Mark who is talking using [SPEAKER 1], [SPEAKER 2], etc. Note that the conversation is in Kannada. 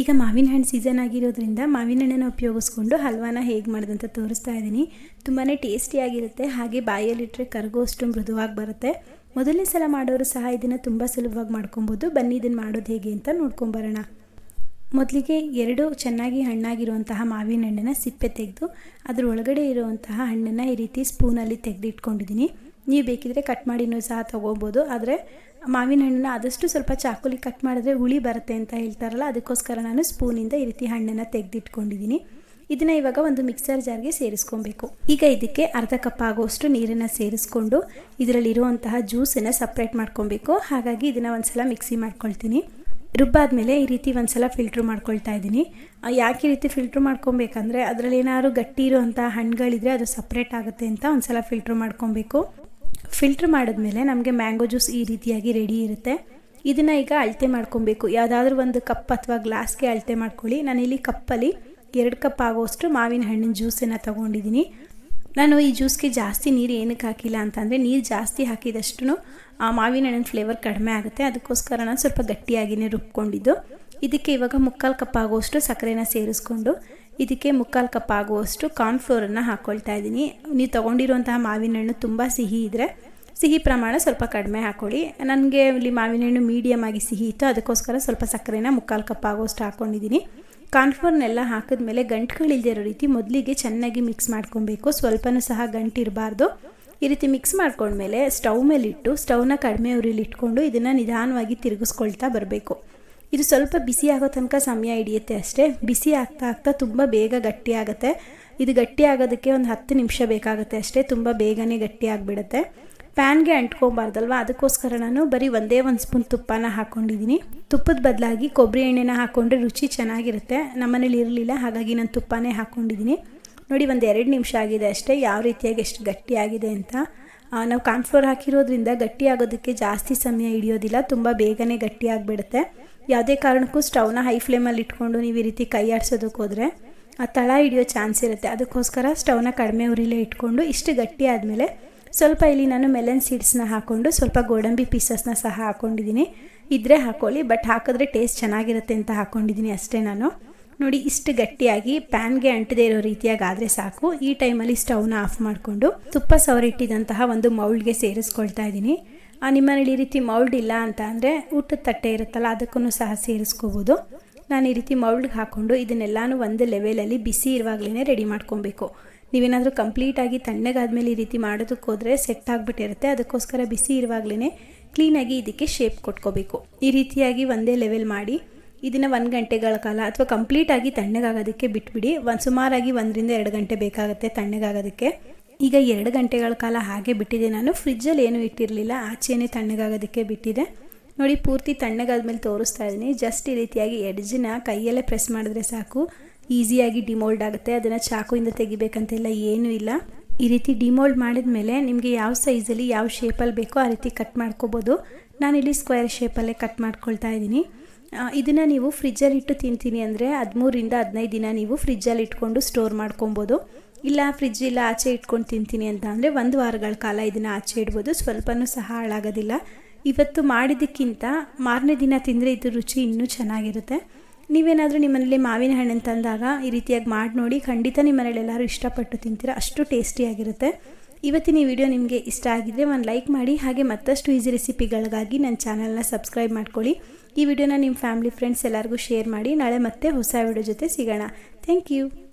[SPEAKER 1] ಈಗ ಮಾವಿನ ಹಣ್ಣು ಸೀಸನ್ ಆಗಿರೋದ್ರಿಂದ ಮಾವಿನ ಹಣ್ಣನ್ನು ಉಪಯೋಗಿಸ್ಕೊಂಡು ಹಲ್ವಾನ ಹೇಗೆ ಮಾಡೋದಂತ ತೋರಿಸ್ತಾ ಇದ್ದೀನಿ. ತುಂಬಾ ಟೇಸ್ಟಿಯಾಗಿರುತ್ತೆ ಹಾಗೆ ಬಾಯಲ್ಲಿಟ್ಟರೆ ಕರಗೋಷ್ಟು ಮೃದುವಾಗಿ ಬರುತ್ತೆ. ಮೊದಲನೇ ಸಲ ಮಾಡೋರು ಸಹ ಇದನ್ನು ತುಂಬ ಸುಲಭವಾಗಿ ಮಾಡ್ಕೊಬೋದು. ಬನ್ನಿ ಇದನ್ನು ಮಾಡೋದು ಹೇಗೆ ಅಂತ ನೋಡ್ಕೊಂಬರೋಣ. ಮೊದಲಿಗೆ ಎರಡು ಚೆನ್ನಾಗಿ ಹಣ್ಣಾಗಿರುವಂತಹ ಮಾವಿನ ಹಣ್ಣನ್ನು ಸಿಪ್ಪೆ ತೆಗೆದು ಅದ್ರ ಒಳಗಡೆ ಇರುವಂತಹ ಹಣ್ಣನ್ನು ಈ ರೀತಿ ಸ್ಪೂನಲ್ಲಿ ತೆಗೆದಿಟ್ಕೊಂಡಿದ್ದೀನಿ. ನೀವು ಬೇಕಿದ್ರೆ ಕಟ್ ಮಾಡಿನೂ ಸಹ ತೊಗೋಬೋದು. ಆದರೆ ಮಾವಿನ ಹಣ್ಣನ್ನ ಆದಷ್ಟು ಸ್ವಲ್ಪ ಚಾಕುಲಿ ಕಟ್ ಮಾಡಿದ್ರೆ ಹುಳಿ ಬರುತ್ತೆ ಅಂತ ಹೇಳ್ತಾರಲ್ಲ, ಅದಕ್ಕೋಸ್ಕರ ನಾನು ಸ್ಪೂನಿಂದ ಈ ರೀತಿ ಹಣ್ಣನ್ನು ತೆಗೆದಿಟ್ಕೊಂಡಿದ್ದೀನಿ. ಇದನ್ನ ಇವಾಗ ಒಂದು ಮಿಕ್ಸರ್ ಜಾರ್ಗೆ ಸೇರಿಸ್ಕೊಬೇಕು. ಈಗ ಇದಕ್ಕೆ ಅರ್ಧ ಕಪ್ ಆಗುವಷ್ಟು ನೀರನ್ನು ಸೇರಿಸ್ಕೊಂಡು ಇದರಲ್ಲಿರುವಂತಹ ಜ್ಯೂಸನ್ನು ಸಪ್ರೇಟ್ ಮಾಡ್ಕೊಬೇಕು. ಹಾಗಾಗಿ ಇದನ್ನು ಒಂದ್ಸಲ ಮಿಕ್ಸಿ ಮಾಡ್ಕೊಳ್ತೀನಿ. ರುಬ್ಬಾದ್ಮೇಲೆ ಈ ರೀತಿ ಒಂದ್ಸಲ ಫಿಲ್ಟ್ರ್ ಮಾಡ್ಕೊಳ್ತಾ ಇದ್ದೀನಿ. ಯಾಕೆ ಈ ರೀತಿ ಫಿಲ್ಟ್ರ್ ಮಾಡ್ಕೊಬೇಕಂದ್ರೆ ಅದರಲ್ಲಿ ಏನಾದ್ರು ಗಟ್ಟಿ ಇರುವಂಥ ಹಣ್ಣುಗಳಿದ್ರೆ ಅದು ಸಪ್ರೇಟ್ ಆಗುತ್ತೆ ಅಂತ ಒಂದ್ಸಲ ಫಿಲ್ಟ್ರ್ ಮಾಡ್ಕೊಬೇಕು. ಫಿಲ್ಟ್ರ್ ಮಾಡಿದ್ಮೇಲೆ ನಮಗೆ ಮ್ಯಾಂಗೋ ಜ್ಯೂಸ್ ಈ ರೀತಿಯಾಗಿ ರೆಡಿ ಇರುತ್ತೆ. ಇದನ್ನು ಈಗ ಅಳತೆ ಮಾಡ್ಕೊಬೇಕು. ಯಾವುದಾದ್ರೂ ಒಂದು ಕಪ್ ಅಥವಾ ಗ್ಲಾಸ್ಗೆ ಅಳತೆ ಮಾಡ್ಕೊಳ್ಳಿ. ನಾನಿಲ್ಲಿ ಕಪ್ಪಲ್ಲಿ ಎರಡು ಕಪ್ ಆಗೋಷ್ಟು ಮಾವಿನ ಹಣ್ಣಿನ ಜ್ಯೂಸನ್ನು ತೊಗೊಂಡಿದ್ದೀನಿ ನಾನು ಈ ಜ್ಯೂಸ್ಗೆ ಜಾಸ್ತಿ ನೀರು ಏನಕ್ಕೆ ಹಾಕಿಲ್ಲ ಅಂತಂದರೆ ನೀರು ಜಾಸ್ತಿ ಹಾಕಿದಷ್ಟು ಆ ಮಾವಿನ ಹಣ್ಣಿನ ಫ್ಲೇವರ್ ಕಡಿಮೆ ಆಗುತ್ತೆ. ಅದಕ್ಕೋಸ್ಕರ ನಾನು ಸ್ವಲ್ಪ ಗಟ್ಟಿಯಾಗಿಯೇ ರುಬ್ಕೊಂಡಿದ್ದು. ಇದಕ್ಕೆ ಇವಾಗ ಮುಕ್ಕಾಲು ಕಪ್ ಆಗೋಷ್ಟು ಸಕ್ಕರೆನ ಸೇರಿಸ್ಕೊಂಡು ಇದಕ್ಕೆ ಮುಕ್ಕಾಲು ಕಪ್ ಆಗುವಷ್ಟು ಕಾರ್ನ್ಫ್ಲೋರನ್ನು ಹಾಕ್ಕೊಳ್ತಾ ಇದ್ದೀನಿ. ನೀವು ತೊಗೊಂಡಿರುವಂತಹ ಮಾವಿನ ಹಣ್ಣು ತುಂಬ ಸಿಹಿ ಇದ್ದರೆ ಸಿಹಿ ಪ್ರಮಾಣ ಸ್ವಲ್ಪ ಕಡಿಮೆ ಹಾಕ್ಕೊಳ್ಳಿ ನನಗೆ ಇಲ್ಲಿ ಮಾವಿನ ಹಣ್ಣು ಮೀಡಿಯಮ್ ಆಗಿ ಸಿಹಿ ಇತ್ತು, ಅದಕ್ಕೋಸ್ಕರ ಸ್ವಲ್ಪ ಸಕ್ಕರೆನ ಮುಕ್ಕಾಲು ಕಪ್ ಆಗುವಷ್ಟು ಹಾಕ್ಕೊಂಡಿದ್ದೀನಿ ಕಾರ್ನ್ಫ್ಲೋರ್ನೆಲ್ಲ ಹಾಕಿದ್ಮೇಲೆ ಗಂಟುಗಳಿಲ್ಲದೆ ಇರೋ ರೀತಿ ಮೊದಲಿಗೆ ಚೆನ್ನಾಗಿ ಮಿಕ್ಸ್ ಮಾಡ್ಕೊಬೇಕು. ಸ್ವಲ್ಪನೂ ಸಹ ಗಂಟು ಇರಬಾರ್ದು. ಈ ರೀತಿ ಮಿಕ್ಸ್ ಮಾಡ್ಕೊಂಡ್ಮೇಲೆ ಸ್ಟವ್ ಮೇಲಿಟ್ಟು ಸ್ಟವ್ನ ಕಡಿಮೆ ಉರಿಲಿ ಇಟ್ಕೊಂಡು ಇದನ್ನು ನಿಧಾನವಾಗಿ ತಿರುಗಿಸ್ಕೊಳ್ತಾ ಬರಬೇಕು. ಇದು ಸ್ವಲ್ಪ ಬಿಸಿ ಆಗೋ ತನಕ ಸಮಯ ಹಿಡಿಯುತ್ತೆ ಅಷ್ಟೇ. ಬಿಸಿ ಆಗ್ತಾ ಆಗ್ತಾ ತುಂಬ ಬೇಗ ಗಟ್ಟಿ ಆಗುತ್ತೆ. ಇದು ಗಟ್ಟಿ ಆಗೋದಕ್ಕೆ ಒಂದು ಹತ್ತು ನಿಮಿಷ ಬೇಕಾಗುತ್ತೆ ಅಷ್ಟೇ. ತುಂಬ ಬೇಗನೆ ಗಟ್ಟಿ ಆಗಿಬಿಡುತ್ತೆ. ಪ್ಯಾನ್ಗೆ ಅಂಟ್ಕೊಬಾರ್ದಲ್ವ? ಅದಕ್ಕೋಸ್ಕರ ನಾನು ಬರೀ ಒಂದೇ ಒಂದು ಸ್ಪೂನ್ ತುಪ್ಪನ ಹಾಕ್ಕೊಂಡಿದ್ದೀನಿ ತುಪ್ಪದ ಬದಲಾಗಿ ಕೊಬ್ಬರಿ ಎಣ್ಣೆನ ಹಾಕ್ಕೊಂಡ್ರೆ ರುಚಿ ಚೆನ್ನಾಗಿರುತ್ತೆ. ನಮ್ಮನೇಲಿ ಇರಲಿಲ್ಲ, ಹಾಗಾಗಿ ನಾನು ತುಪ್ಪನೇ ಹಾಕ್ಕೊಂಡಿದ್ದೀನಿ ನೋಡಿ, ಒಂದು ಎರಡು ನಿಮಿಷ ಆಗಿದೆ ಅಷ್ಟೇ. ಯಾವ ರೀತಿಯಾಗಿ ಎಷ್ಟು ಗಟ್ಟಿಯಾಗಿದೆ ಅಂತ. ನಾವು ಕಾನ್ಫ್ಲೋರ್ ಹಾಕಿರೋದ್ರಿಂದ ಗಟ್ಟಿ ಆಗೋದಕ್ಕೆ ಜಾಸ್ತಿ ಸಮಯ ಹಿಡಿಯೋದಿಲ್ಲ, ತುಂಬ ಬೇಗನೆ ಗಟ್ಟಿ ಆಗಿಬಿಡುತ್ತೆ ಯಾವುದೇ ಕಾರಣಕ್ಕೂ ಸ್ಟವ್ನ ಹೈ ಫ್ಲೇಮಲ್ಲಿ ಇಟ್ಕೊಂಡು ನೀವು ಈ ರೀತಿ ಕೈ ಆಡಿಸೋದಕ್ಕೆ ಹೋದರೆ ಆ ತಳ ಹಿಡಿಯೋ ಚಾನ್ಸ್ ಇರುತ್ತೆ. ಅದಕ್ಕೋಸ್ಕರ ಸ್ಟವ್ನ ಕಡಿಮೆ ಉರಿಲೇ ಇಟ್ಕೊಂಡು ಇಷ್ಟು ಗಟ್ಟಿ ಆದಮೇಲೆ ಸ್ವಲ್ಪ ಇಲ್ಲಿ ನಾನು ಮೆಲನ್ ಸೀಡ್ಸ್ನ ಹಾಕ್ಕೊಂಡು ಸ್ವಲ್ಪ ಗೋಡಂಬಿ ಪೀಸಸ್ನ ಸಹ ಹಾಕ್ಕೊಂಡಿದ್ದೀನಿ ಇದ್ರೆ ಹಾಕ್ಕೊಳ್ಳಿ ಬಟ್ ಹಾಕಿದ್ರೆ ಟೇಸ್ಟ್ ಚೆನ್ನಾಗಿರುತ್ತೆ ಅಂತ ಹಾಕ್ಕೊಂಡಿದ್ದೀನಿ ಅಷ್ಟೇ ನಾನು. ನೋಡಿ, ಇಷ್ಟು ಗಟ್ಟಿಯಾಗಿ ಪ್ಯಾನ್ಗೆ ಅಂಟದೇ ಇರೋ ರೀತಿಯಾಗಿ ಆದರೆ ಸಾಕು. ಈ ಟೈಮಲ್ಲಿ ಸ್ಟವ್ನ ಆಫ್ ಮಾಡಿಕೊಂಡು ತುಪ್ಪ ಸವರಿಟ್ಟಿದಂತಹ ಒಂದು ಮೌಲ್ಡ್ಗೆ ಸೇರಿಸ್ಕೊಳ್ತಾ ಇದ್ದೀನಿ. ನಿಮ್ಮನೇಲಿ ಈ ರೀತಿ ಮೌಲ್ಡ್ ಇಲ್ಲ ಅಂತ ಅಂದರೆ ಊಟದ ತಟ್ಟೆ ಇರುತ್ತಲ್ಲ ಅದಕ್ಕೂ ಸಹ ಸೇರಿಸ್ಕೋಬೋದು. ನಾನು ಈ ರೀತಿ ಮೌಲ್ಡ್ಗೆ ಹಾಕ್ಕೊಂಡು ಇದನ್ನೆಲ್ಲನೂ ಒಂದು ಲೆವೆಲಲ್ಲಿ ಬಿಸಿ ಇರುವಾಗಲೇ ರೆಡಿ ಮಾಡ್ಕೊಬೇಕು. ನೀವೇನಾದರೂ ಕಂಪ್ಲೀಟಾಗಿ ತಣ್ಣಗಾದ್ಮೇಲೆ ಈ ರೀತಿ ಮಾಡೋದಕ್ಕೆ ಹೋದರೆ ಸೆಟ್ ಆಗಿಬಿಟ್ಟಿರುತ್ತೆ. ಅದಕ್ಕೋಸ್ಕರ ಬಿಸಿ ಇರುವಾಗಲೇ ಕ್ಲೀನಾಗಿ ಇದಕ್ಕೆ ಶೇಪ್ ಕೊಟ್ಕೋಬೇಕು. ಈ ರೀತಿಯಾಗಿ ಒಂದೇ ಲೆವೆಲ್ ಮಾಡಿ ಇದನ್ನು ಒಂದು ಗಂಟೆಗಳ ಕಾಲ ಅಥವಾ ಕಂಪ್ಲೀಟಾಗಿ ತಣ್ಣಗಾಗೋದಕ್ಕೆ ಬಿಟ್ಬಿಡಿ. ಒಂದು ಸುಮಾರಾಗಿ ಒಂದರಿಂದ ಎರಡು ಗಂಟೆ ಬೇಕಾಗುತ್ತೆ ತಣ್ಣಗಾಗೋದಕ್ಕೆ. ಈಗ ಎರಡು ಗಂಟೆಗಳ ಕಾಲ ಹಾಗೆ ಬಿಟ್ಟಿದೆ. ನಾನು ಫ್ರಿಜ್ಜಲ್ಲಿ ಏನೂ ಇಟ್ಟಿರಲಿಲ್ಲ. ಆಚೆನೇ ತಣ್ಣಗಾಗೋದಕ್ಕೆ ಬಿಟ್ಟಿದೆ. ನೋಡಿ, ಪೂರ್ತಿ ತಣ್ಣಗಾದ್ಮೇಲೆ ತೋರಿಸ್ತಾ ಇದ್ದೀನಿ. ಜಸ್ಟ್ ಈ ರೀತಿಯಾಗಿ ಎಡ್ಜನ್ನ ಕೈಯಲ್ಲೇ ಪ್ರೆಸ್ ಮಾಡಿದ್ರೆ ಸಾಕು. ಈಸಿಯಾಗಿ ಡಿಮೋಲ್ಡ್ ಆಗುತ್ತೆ. ಅದನ್ನು ಚಾಕುವಿಂದ ತೆಗಿಬೇಕಂತೆಲ್ಲ ಏನೂ ಇಲ್ಲ. ಈ ರೀತಿ ಡಿಮೋಲ್ಡ್ ಮಾಡಿದ ಮೇಲೆ ನಿಮಗೆ ಯಾವ ಸೈಜಲ್ಲಿ ಯಾವ ಶೇಪಲ್ಲಿ ಬೇಕೋ ಆ ರೀತಿ ಕಟ್ ಮಾಡ್ಕೋಬೋದು. ಇಲ್ಲಿ ಸ್ಕ್ವೇರ್ ಶೇಪಲ್ಲೇ ಕಟ್ ಮಾಡ್ಕೊಳ್ತಾ ಇದ್ದೀನಿ. ಇದನ್ನು ನೀವು ಫ್ರಿಜ್ಜಲ್ಲಿ ಇಟ್ಟು ತಿಂತೀನಿ ಅಂದರೆ ಹದಿಮೂರಿಂದ ಹದಿನೈದು ದಿನ ನೀವು ಫ್ರಿಜ್ಜಲ್ಲಿ ಇಟ್ಕೊಂಡು ಸ್ಟೋರ್ ಮಾಡ್ಕೊಬೋದು. ಇಲ್ಲ ಫ್ರಿಜ್ ಇಲ್ಲ, ಆಚೆ ಇಟ್ಕೊಂಡು ತಿಂತೀನಿ ಅಂತ ಅಂದರೆ ಒಂದು ವಾರಗಳ ಕಾಲ ಇದನ್ನು ಆಚೆ ಇಡ್ಬೋದು. ಸ್ವಲ್ಪನೂ ಸಹ ಹಾಳಾಗೋದಿಲ್ಲ. ಇವತ್ತು ಮಾಡಿದ್ದಕ್ಕಿಂತ ಮಾರನೇ ದಿನ ತಿಂದರೆ ಇದು ರುಚಿ ಇನ್ನೂ ಚೆನ್ನಾಗಿರುತ್ತೆ. ನೀವೇನಾದರೂ ನಿಮ್ಮನೇಲಿ ಮಾವಿನ ಹಣ್ಣು ತಂದಾಗ ಈ ರೀತಿಯಾಗಿ ಮಾಡಿ ನೋಡಿ, ಖಂಡಿತ ನಿಮ್ಮ ಮನೇಲಿ ಎಲ್ಲರೂ ಇಷ್ಟಪಟ್ಟು ತಿಂತೀರ, ಅಷ್ಟು ಟೇಸ್ಟಿಯಾಗಿರುತ್ತೆ. ಇವತ್ತಿನ ಈ ವಿಡಿಯೋ ನಿಮಗೆ ಇಷ್ಟ ಆಗಿದ್ದರೆ ಒಂದು ಲೈಕ್ ಮಾಡಿ, ಹಾಗೆ ಮತ್ತಷ್ಟು ಈಸಿ ರೆಸಿಪಿಗಳಿಗಾಗಿ ನನ್ನ ಚಾನಲ್ನ ಸಬ್ಸ್ಕ್ರೈಬ್ ಮಾಡ್ಕೊಳ್ಳಿ. ಈ ವಿಡಿಯೋನ ನಿಮ್ಮ ಫ್ಯಾಮಿಲಿ, ಫ್ರೆಂಡ್ಸ್ ಎಲ್ಲರಿಗೂ ಶೇರ್ ಮಾಡಿ. ನಾಳೆ ಮತ್ತೆ ಹೊಸ ವಿಡಿಯೋ ಜೊತೆ ಸಿಗೋಣ. Thank you.